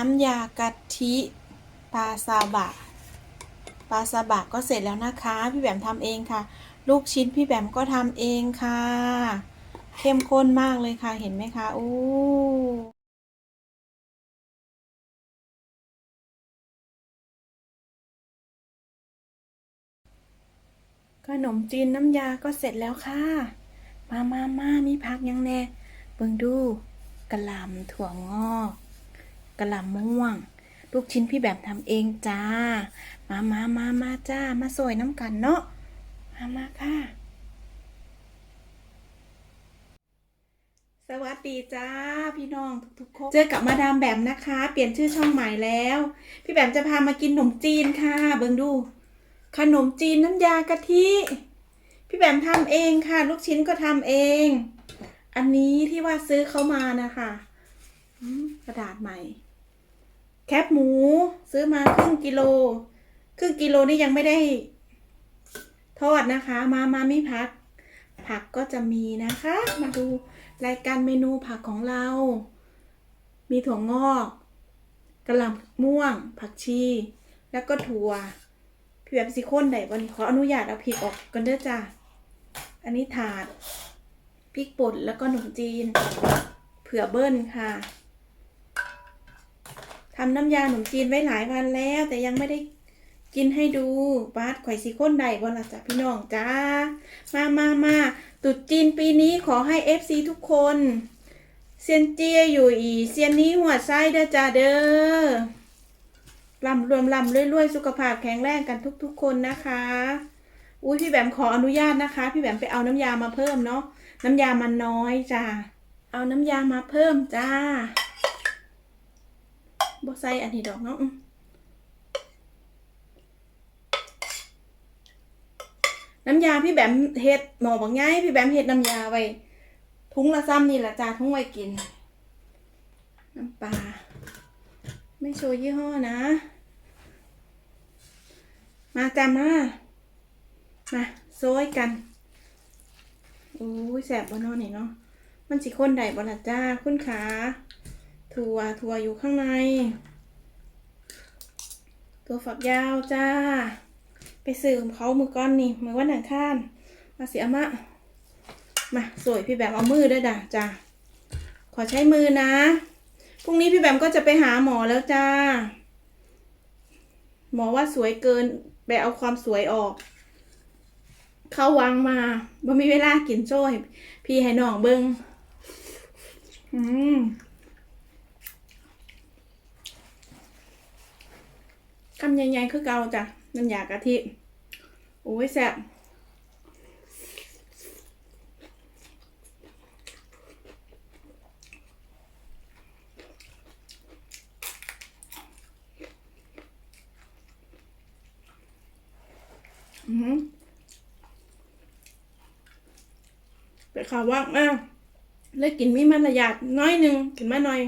น้ำยากะทิปลาซาบะปลาซาบะก็เสร็จแล้วนะคะ พี่แบมทำเองค่ะ ลูกชิ้นพี่แบมก็ทำเองค่ะ เข้มข้นมากเลยค่ะเห็นไหมคะอู้ขนมจีนน้ำยาก็เสร็จแล้วค่ะ มามามามีพักยังแน่ เบิ่งดูกระลำถั่วงอก กะหล่ำม่วง ลูกชิ้นพี่แบมทำเองจ้า มามามามาจ้า มาสวยน้ำกันเนาะ มามาค่ะ สวัสดีจ้า พี่น้องทุกๆคนเจอกับมาดามแบมนะคะ เปลี่ยนชื่อช่องใหม่แล้ว พี่แบมจะพามากินขนมจีนค่ะ เบิ่งดู ขนมจีนน้ำยากะทิ พี่แบมทำเองค่ะ ลูกชิ้นก็ทำเอง อันนี้ที่ว่าซื้อเขามานะคะกระดาษใหม่ แคบหมูซื้อมาครึ่งกิโล ครึ่งกิโลนี่ยังไม่ได้ ทอดนะคะ มามามีผัก ผักก็จะมีนะคะ มาดูรายการเมนูผักของเรา มีถั่วงอกกระหล่ำม่วง ผักชี แล้วก็ถั่วพี่แบบสิข้นได้วันนี้ขออนุญาตเอาพริกออกกันเด้อจ้าอันนี้ถาดพริกป่นแล้วก็ขนมจีน เผื่อเบิ้ลค่ะ ทำน้ำยาขนมจีนไว้หลายวันแล้ว แต่ยังไม่ได้กินให้ดูบาสข่อยสิข้นได้บ่ล่ะจ้ะพี่น้องจ้า มามามาตุดจีนปีนี้ขอให้เอฟซีทุกคนเซียนเจียอยู่อีเซียนนี้หัวไส้เด้อจ้าเด้อลำรวมลำรวยๆ สุขภาพแข็งแรงกันทุกๆ คนนะคะ อุ้ยพี่แบมขออนุญาตนะคะ พี่แบมไปเอาน้ำยามาเพิ่มเนาะน้ำยามันน้อยจ้าเอาน้ำยามาเพิ่มจ้า บอใส่อันนี้ดอกเนาะน้ำยาพี่แบมเฮ็ดหมอบอกง่ายพี่แบมเฮ็ดน้ำยาไว้ทุงละซ้ำนี่ละจ้าทุงไว้กิน น้ำปลาไม่โชว์ยี่ห้อนะ มาจ้ามา มาโซยกันโอ้ยแสบบ่เนอนนี่เนาะมันสิคนใดบ่ล่ะจ้าคุณขา ถั่วถั่วอยู่ข้างใน ตัวฝักยาวจ้า ไปซื้อของเขามือก้อนนี่มือวันหนังข้าน มาเสียมะ มาสวยพี่แบบเอามือด้วยด่ะจ้าขอใช้มือนะ พรุ่งนี้พี่แบมก็จะไปหาหมอแล้วจ้า หมอว่าสวยเกินไปเอาความสวยออก เข้าวังมาบ่มีเวลากินโจ้พี่ให้น้องเบิงอืม คำใหญ่ๆคือเกาจ้ะน้ำยากะทิโอ้ยแซ่บอืมแต่ข่าวว่างมากเลยกินมีมันระยาดน้อยหนึ่งกินมาหน่อย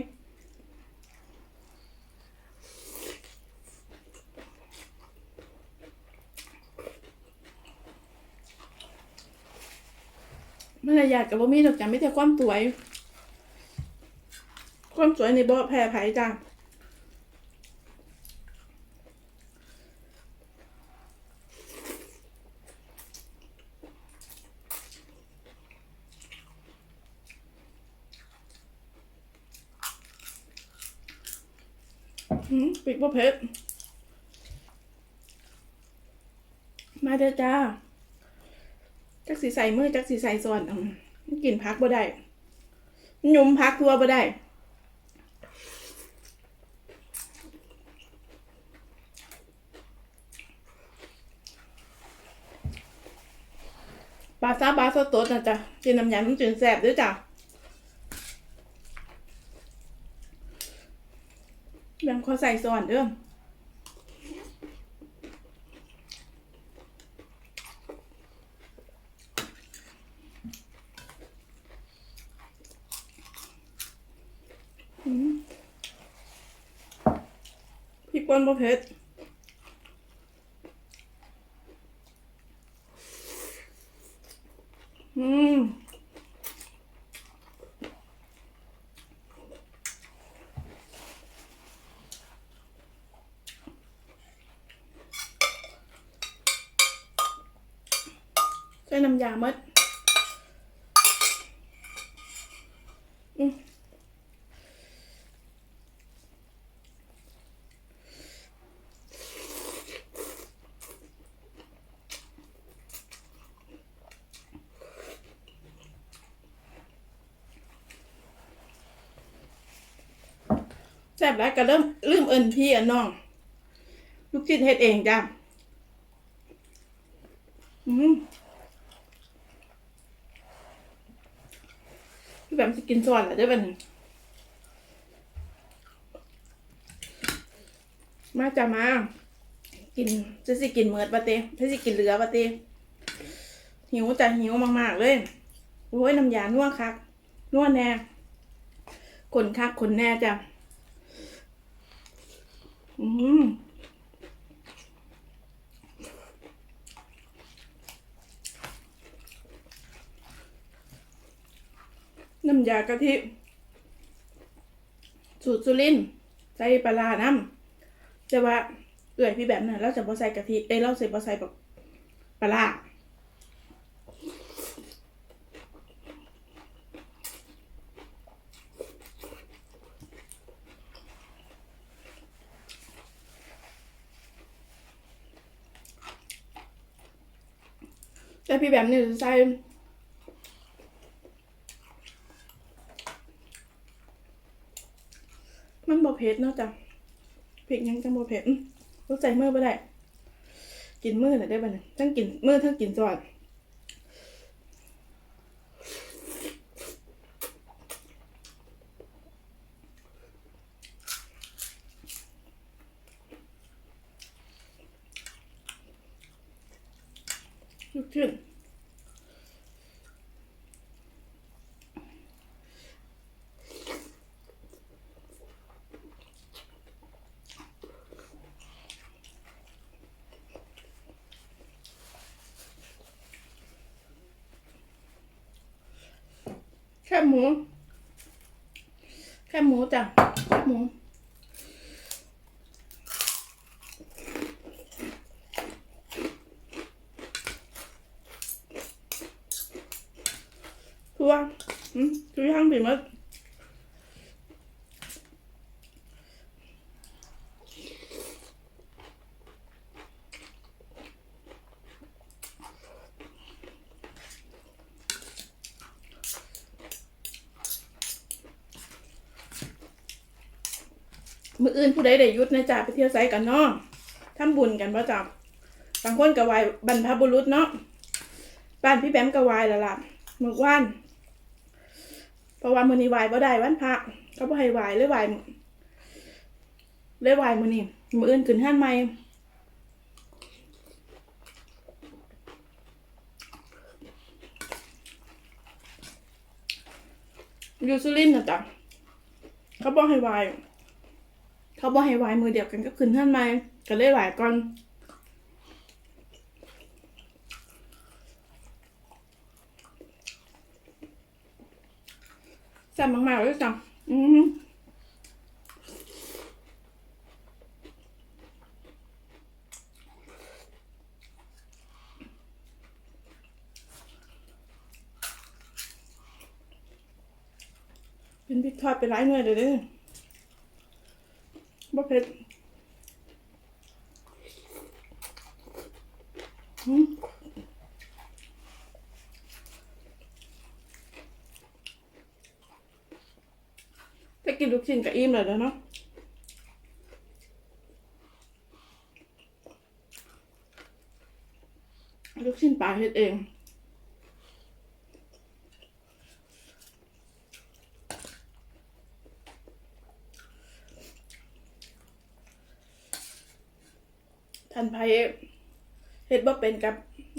มันรยาดกับว่ามีดอกจันไม่แต่ความสวย ความสวยในบ่อแพร่ไผ่จ้ะอืมปิดบ่เผ็ดมาเด้อจ้า จักสีใส่มือจักสีใส่ส่วนกินพักบ่ได้ยุ่มพักทัวบ่ได้ปลาซาบาสดๆนะจ๊ะกินน้ำยำมันจืดแสบด้วยจ้ะแบงขอใส่ส่วนเด้อ ป่นบ่เผ็ดอืมใส่น้ำยาเม็ด แซ่บแล้วก็เริ่มลืมเอินพี่อันน้อง ลูกชิ้นเฮ็ดเองจ้ะอืมพี่แบบจะกินสวัสดิ์เหรอได้ปะเนี่ยมาจ้ะมา กินจะสิกินเมิดปะเต้จะสิกินเหลือปะเต้หิวจ้ะหิวมากๆเลยโอ้ยน้ำยานัวคักนัวแน่ขนคักขนแน่จ้ะ อืมน้ำยากะทิ สูตรสุรินใส่ปลาร้าน้ำแต่ว่าเอื่อยพี่แบบนั้นเราจะบ่ใส่กะทิ เอ้เราใส่บอใส่แบบปลา แต่พี่แบบนี้จะใส่มันบ่เผ็ดเนาะจ้ะเผ็ดยังจังบ่เผ็ดรู้ใจมือไปได้ กินมือน่ะได้บ่เนี่ยทั้งกินมือทั้งกินจอด ลุกขึ้นแค่หมูแค่หมูจ้ะแค่หมู ทัวอืม ทัวย่างบีมัดมืออื่นผู้ใดได้ยุดในะจ่าไปเที่ยวไซกันเนาะทำบุญกันป่ะจ้ะบางคนก็ไหวบรรพบุรุษเนาะบ้านพี่แบมก็ไหวแล้วล่ะมื้อวาน เพราะว่ามือนี้ไหวบ่ได้วันพระเขาบ่ให้ไหวเลยไหวเลยไหวมือนี้มืออื่นขึ้นห้านใหม่อยู่สุรินทร์นะจ๊ะเขาบอกให้ไหวเขาบอกให้ไหวมือเดียวกันก็ขึ้นห้านใหม่ก็เลยไหวก่อน ซ่บมากๆเลยจ้ะอืมเป็นพริกทอดไปหลายหน่วยเลยเด้อบ่เผ็ดอืม ถ้ากิน ลูกชิ้นกับอิ่มเลยแล้วเนาะลูกชิ้นปลาเฮ็ดเองท่านไพเฮ็ดบ่เป็นกับ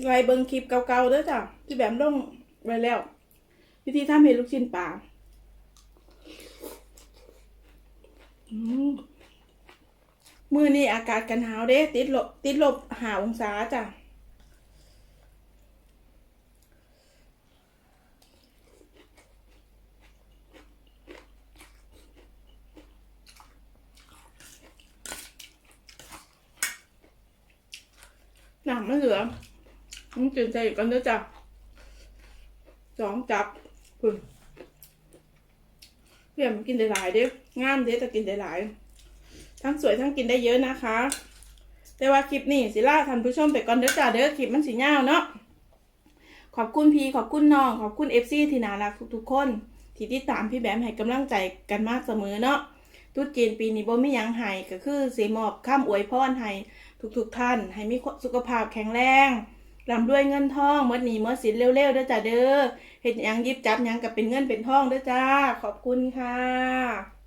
ไลเบิ่งคลิปเก่าๆเด้อจ้ะที่แบบลงไว้แล้ว วิธีทำเฮ็ดลูกชิ้นปลา อืม มือนี่อากาศกันหนาวเด้ ติดลบติดลบหาองศาจ้ะหนังไม่เหลือต้องจืดใจอีกกันด้อจ้ะสองจับคุณเพื่อนกินได้หลายเด้งามเด้แต่กินได้หลาย ทั้งสวยทั้งกินได้เยอะนะคะ แต่ว่าคลิปนี้สิล่าท่านผู้ชมไปก่อนเด้อจ้าเด้อคลิปมันสีเงาเนาะขอบคุณพี่ขอบคุณน้องขอบคุณเอฟซีที่น่ารักทุกๆคนที่ติดตามพี่แบมให้กำลังใจกันมากเสมอเนาะตรุษจีนปีนี้บ่มียังให้ก็คือสีมอบข้ามอวยพรให้ทุกๆท่าน ให้มีสุขภาพแข็งแรงร่ำรวยเงินทองเมื่อหนีเมื่อสินเร็วๆเด้อจ้าเด้อเฮ็ดหยังยิบจับยังกับเป็นเงินเป็นทองเด้อจ้า ขอบคุณค่ะ